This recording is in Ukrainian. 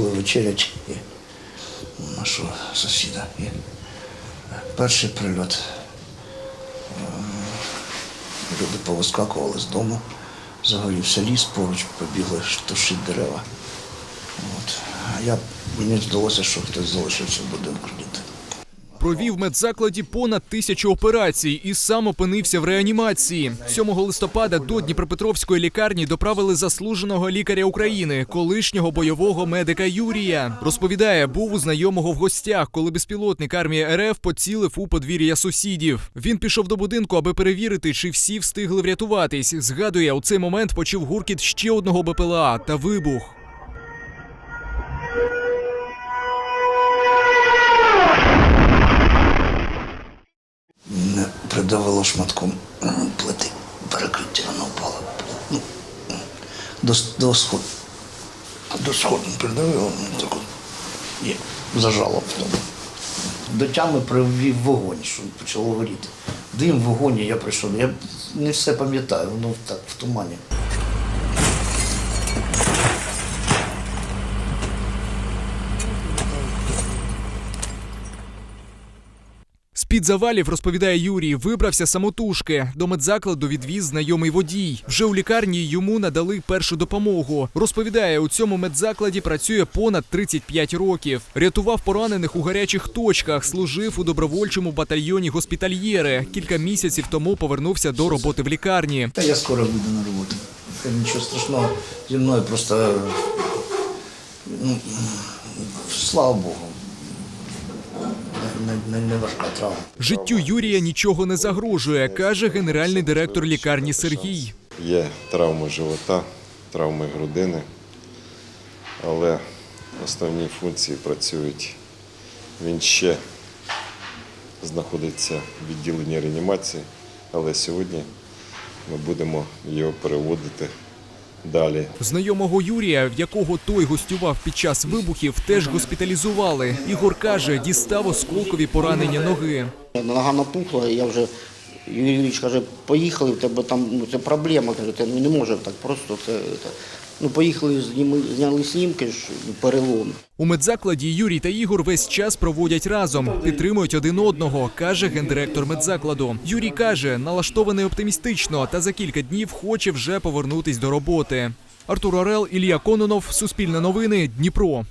повечерять і у нашого сусіда. І перший прильот. Ем, Люди повискакували з дому, загорівся ліс, поруч побігли тушити дерева. От. А я, мені здалося, що хтось залишився в будинку діти. Провів медзакладі понад тисячу операцій і сам опинився в реанімації. 7 листопада до Дніпропетровської лікарні доправили заслуженого лікаря України, колишнього бойового медика Юрія. Розповідає, був у знайомого в гостях, коли безпілотник армії РФ поцілив у подвір'я сусідів. Він пішов до будинку, аби перевірити, чи всі встигли врятуватись. Згадує, у цей момент почув гуркіт ще одного БПЛА та вибух. Мене шматком плити перекриття, вона впала. Ну, до, до сход. До сходу придавило, так от, і зажало тому. До тями привів вогонь, що почало горіти. Дим, вогонь, я прийшов. Я не все пам'ятаю, воно так в тумані. З-під завалів, розповідає Юрій, вибрався самотужки. До медзакладу відвіз знайомий водій. Вже у лікарні йому надали першу допомогу. Розповідає, у цьому медзакладі працює понад 35 років. Рятував поранених у гарячих точках, служив у добровольчому батальйоні госпітальєри. Кілька місяців тому повернувся до роботи в лікарні. Та я скоро вийду на роботу. Нічого страшного зі мною просто ну, слава Богу. Не, не, не важка травма. Життю Юрія нічого не загрожує, каже генеральний директор лікарні Сергій. Є травми живота, травми грудини, але основні функції працюють. Він ще знаходиться в відділенні реанімації, але сьогодні ми будемо його переводити далі Знайомого Юрія, в якого той гостював під час вибухів, теж госпіталізували. Ігор каже, дістав осколкові поранення ноги. Нога напухла, і я вже Юрій Юрійович каже, поїхали, в тебе там ну, це проблема. Каже, ти ну, не може так просто. Це, це. Ну, поїхали, зніми, зняли снімки, ж, перелом. У медзакладі Юрій та Ігор весь час проводять разом, підтримують один одного, каже гендиректор медзакладу. Юрій каже, налаштований оптимістично та за кілька днів хоче вже повернутись до роботи. Артур Орел, Ілля Кононов, Суспільне новини, Дніпро.